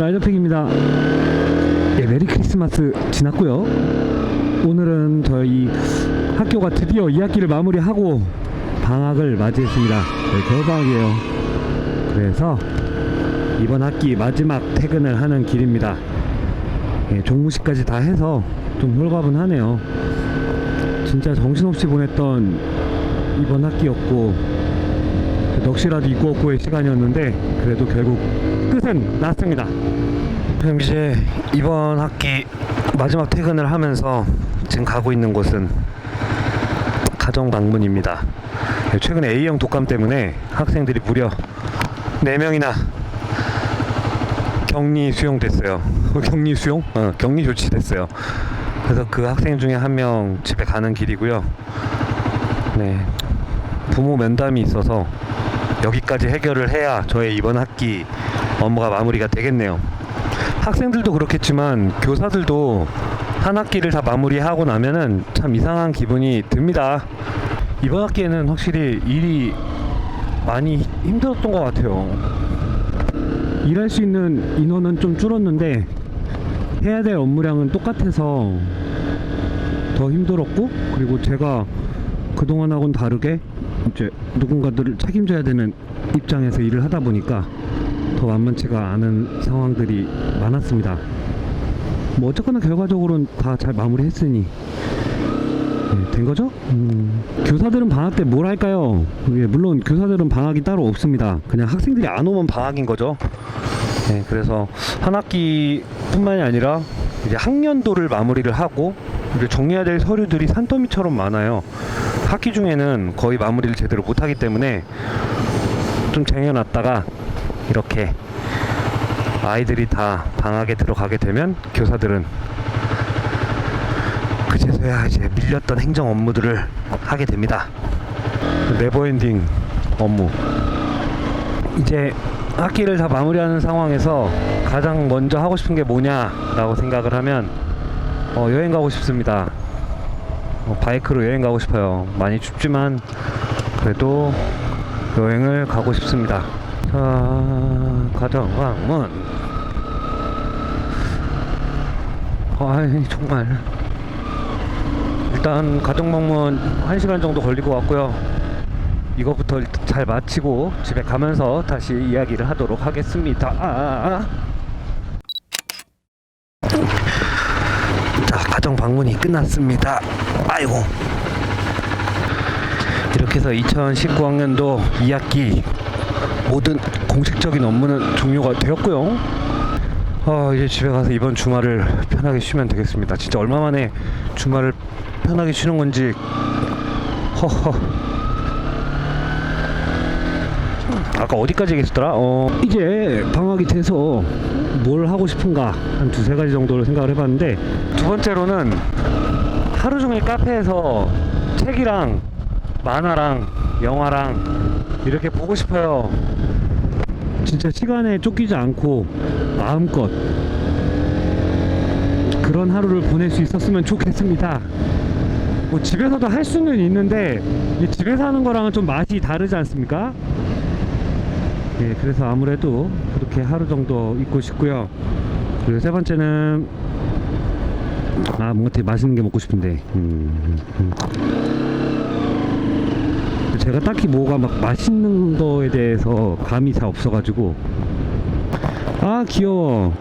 라이더팩입니다. 예, 메리 크리스마스 지났고요. 오늘은 저희 학교가 드디어 2학기를 마무리하고 방학을 맞이했습니다. 네, 겨울방학이에요. 그래서 이번 학기 마지막 퇴근을 하는 길입니다. 예, 종무식까지 다 해서 좀 홀가분하네요. 진짜 정신없이 보냈던 이번 학기였고 넋이라도 있고 없고의 시간이었는데 그래도 결국 끝은 났습니다. 그럼 이제 이번 학기 마지막 퇴근을 하면서 지금 가고 있는 곳은 가정 방문입니다. 네, 최근에 A형 독감 때문에 학생들이 무려 4명이나 격리 수용됐어요. 격리 수용? 어, 격리 조치됐어요. 그래서 그 학생 중에 한 명 집에 가는 길이고요. 네. 부모 면담이 있어서 여기까지 해결을 해야 저의 이번 학기 업무가 마무리가 되겠네요. 학생들도 그렇겠지만 교사들도 한 학기를 다 마무리하고 나면은 참 이상한 기분이 듭니다. 이번 학기에는 확실히 일이 많이 힘들었던 것 같아요. 일할 수 있는 인원은 좀 줄었는데 해야 될 업무량은 똑같아서 더 힘들었고 그리고 제가 그동안하고는 다르게 이제 누군가들을 책임져야 되는 입장에서 일을 하다 보니까 더 만만치가 않은 상황들이 많았습니다. 뭐 어쨌거나 결과적으로는 다 잘 마무리했으니 네, 된 거죠? 음, 교사들은 방학 때 뭘 할까요? 예, 물론 교사들은 방학이 따로 없습니다. 그냥 학생들이 안 오면 방학인 거죠. 네, 그래서 한 학기뿐만이 아니라 이제 학년도를 마무리를 하고 이제 정리해야 될 서류들이 산더미처럼 많아요. 학기 중에는 거의 마무리를 제대로 못하기 때문에 좀 쟁여놨다가 이렇게 아이들이 다 방학에 들어가게 되면 교사들은 그제서야 이제 밀렸던 행정 업무들을 하게 됩니다. 네버엔딩 업무. 이제 학기를 다 마무리하는 상황에서 가장 먼저 하고 싶은 게 뭐냐라고 생각을 하면 어, 여행 가고 싶습니다. 어, 바이크로 여행 가고 싶어요. 많이 춥지만 그래도 여행을 가고 싶습니다. 자, 가정 방문. 아이 정말 일단 가정 방문 1시간 정도 걸릴 것 같고요. 이거부터 잘 마치고 집에 가면서 다시 이야기를 하도록 하겠습니다. 아, 자, 가정 방문이 끝났습니다. 아이고. 이렇게 해서 2019학년도 2학기 모든 공식적인 업무는 종료가 되었고요. 아, 이제 집에 가서 이번 주말을 편하게 쉬면 되겠습니다. 진짜 얼마 만에 주말을 편하게 쉬는 건지 허허. 아까 어디까지 얘기했더라? 어, 이제 방학이 돼서 뭘 하고 싶은가 한 두세 가지 정도를 생각을 해봤는데 두 번째로는 하루 종일 카페에서 책이랑 만화랑 영화랑 이렇게 보고 싶어요. 진짜 시간에 쫓기지 않고 마음껏 그런 하루를 보낼 수 있었으면 좋겠습니다. 뭐 집에서도 할 수는 있는데 이 집에서 하는 거랑은 좀 맛이 다르지 않습니까? 예, 그래서 아무래도 그렇게 하루 정도 있고 싶고요. 그리고 세 번째는 아 뭔가 되게 맛있는 게 먹고 싶은데 음, 음. 제가 딱히 뭐가 막 맛있는 거에 대해서 감이 잘 없어가지고. 아 귀여워.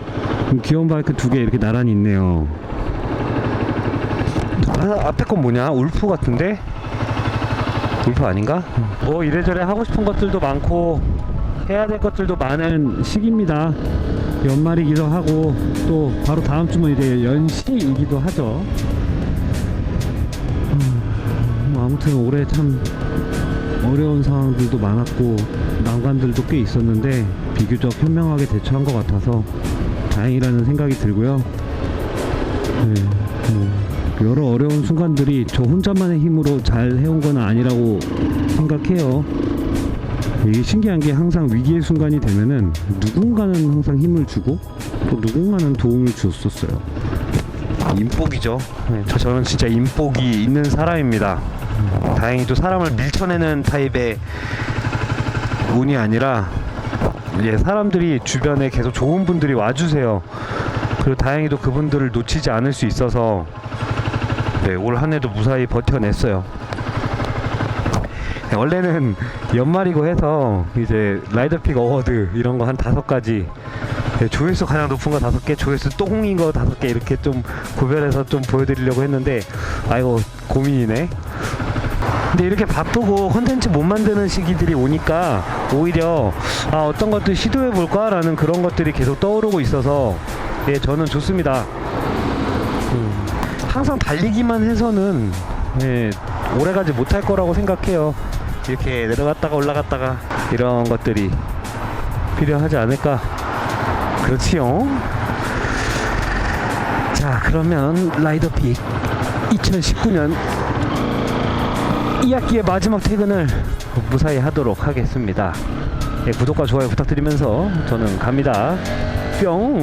음, 귀여운 바이크 두 개 이렇게 나란히 있네요. 아, 앞에 건 뭐냐? 울프 같은데? 울프 아닌가? 뭐 이래저래 하고 싶은 것들도 많고 해야 될 것들도 많은 시기입니다. 연말이기도 하고 또 바로 다음 주면 이제 연시이기도 하죠. 음, 뭐 아무튼 올해 참 어려운 상황들도 많았고 난관들도 꽤 있었는데 비교적 현명하게 대처한 것 같아서 다행이라는 생각이 들고요. 네, 뭐 여러 어려운 순간들이 저 혼자만의 힘으로 잘 해온 건 아니라고 생각해요. 이게 신기한 게 항상 위기의 순간이 되면은 누군가는 항상 힘을 주고 또 누군가는 도움을 줬었어요. 인복이죠. 네, 저 저는 진짜 인복이 있는 사람입니다. 다행히도 사람을 밀쳐내는 타입의 운이 아니라 예, 사람들이 주변에 계속 좋은 분들이 와주세요. 그리고 다행히도 그분들을 놓치지 않을 수 있어서 네, 올 한해도 무사히 버텨냈어요. 네, 원래는 연말이고 해서 이제 라이더픽 어워드 이런 거 한 다섯 가지 네, 조회수 가장 높은 거 다섯 개, 조회수 똥인 거 다섯 개 이렇게 좀 구별해서 좀 보여드리려고 했는데 아이고 고민이네. 근데 이렇게 바쁘고 컨텐츠 못 만드는 시기들이 오니까 오히려 아 어떤 것들 시도해 볼까라는 그런 것들이 계속 떠오르고 있어서 예 저는 좋습니다. 음, 항상 달리기만 해서는 예, 오래가지 못할 거라고 생각해요. 이렇게 내려갔다가 올라갔다가 이런 것들이 필요하지 않을까. 그렇지요. 자 그러면 라이더 픽 2019년 이 학기의 마지막 퇴근을 무사히 하도록 하겠습니다. 예, 구독과 좋아요 부탁드리면서 저는 갑니다. 뿅!